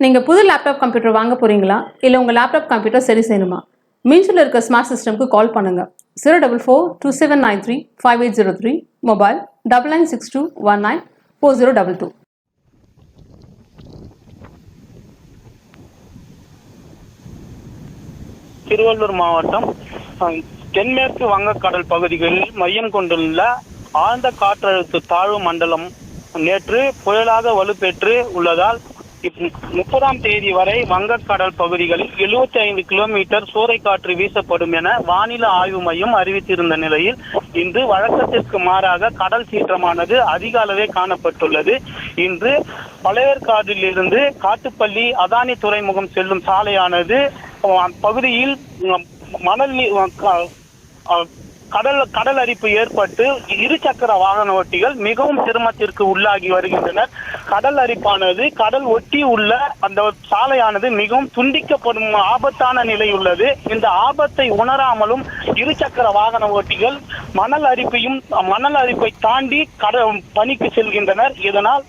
நீங்கள் புது laptop computer வாங்க போகிறீங்களா இல்லை உங்கள் லேப்டாப் கம்ப்யூட்டர் சரி செய்யணுமா? மீன்ஸில் இருக்க ஸ்மார்ட் சிஸ்டம்க்கு கால் பண்ணுங்கள் zero double four two seven nine three five eight zero three mobile double nine six two one nine four zero double two Thiruvallur மாவட்டம் தென்மேற்கு வங்கக்கடல் பகுதிகளில் மையம் கொண்டுள்ள ஆழ்ந்த காற்றழுத்த தாழ்வு மண்டலம் நேற்று புயலாக வலுப்பெற்று உள்ளதால் முப்பதாம் தேதி வரை வங்கக்கடல் பகுதிகளில் 75 ஐந்து கிலோமீட்டர் சூறைக்காற்று வீசப்படும் என வானிலை ஆய்வு மையம் அறிவித்திருந்த நிலையில் இன்று வழக்கத்திற்கு மாறாக கடல் சீற்றமானது அதிக அளவே காணப்பட்டுள்ளது. இன்று பழையற்காடிலிருந்து காட்டுப்பள்ளி அதானி துறைமுகம் செல்லும் சாலையானது பகுதியில் மணல் கடல் கடல் அரிப்பு ஏற்பட்டு இருசக்கர வாகன ஓட்டிகள் மிகவும் சிரமத்திற்கு உள்ளாகி வருகின்றனர். கடல் அரிப்பானது கடல் ஒட்டி உள்ள அந்த சாலையானது மிகவும் துண்டிக்கப்படும் ஆபத்தான நிலை உள்ளது. இந்த ஆபத்தை உணராமலும் இருசக்கர வாகன ஓட்டிகள் மணல் அரிப்பையும் மணல் அரிப்பை தாண்டி கட பணிக்கு செல்கின்றனர். இதனால்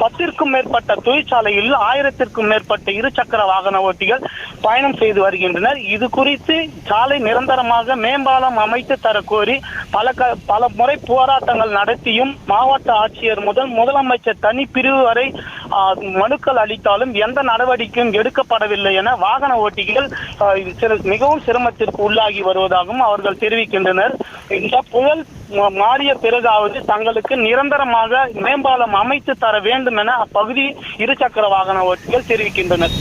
பத்திற்கும் மேற்பட்ட தொழிற்சாலையில் ஆயிரத்திற்கும் மேற்பட்ட இருசக்கர வாகன ஓட்டிகள் பயணம் செய்து வருகின்றனர். இது குறித்து சாலை நிரந்தரமாக மேம்பாலம் அமைத்து தர கோரி பல க பல முறை போராட்டங்கள் நடத்தியும் மாவட்ட ஆட்சியர் முதல் முதலமைச்சர் தனிப்பிரிவு வரை மனுக்கள் அளித்தாலும் எந்த நடவடிக்கையும் எடுக்கப்படவில்லை என வாகன ஓட்டிகள் சில- மிகவும் சிரமத்திற்கு உள்ளாகி வருவதாகவும் அவர்கள் தெரிவிக்கின்றனர். இந்த புயல் மாறிய பிறகாவது தங்களுக்கு நிரந்தரமாக மேம்பாலம் அமைத்து தர வேண்டும் என அப்பகுதி இருசக்கர வாகன ஓட்டிகள் தெரிவிக்கின்றனர்.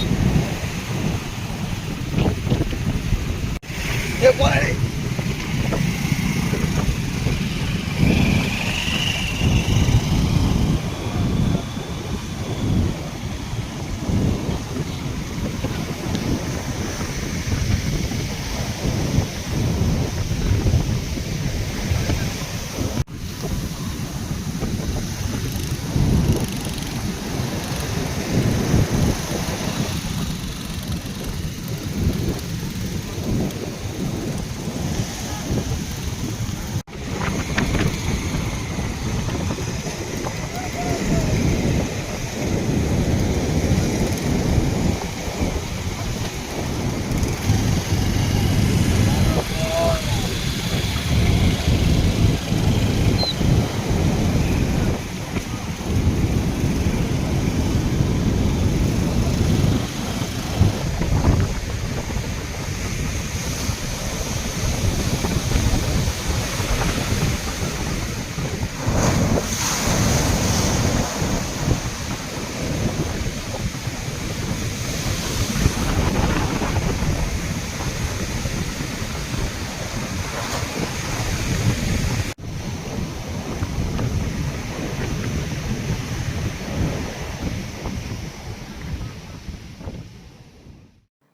Get one.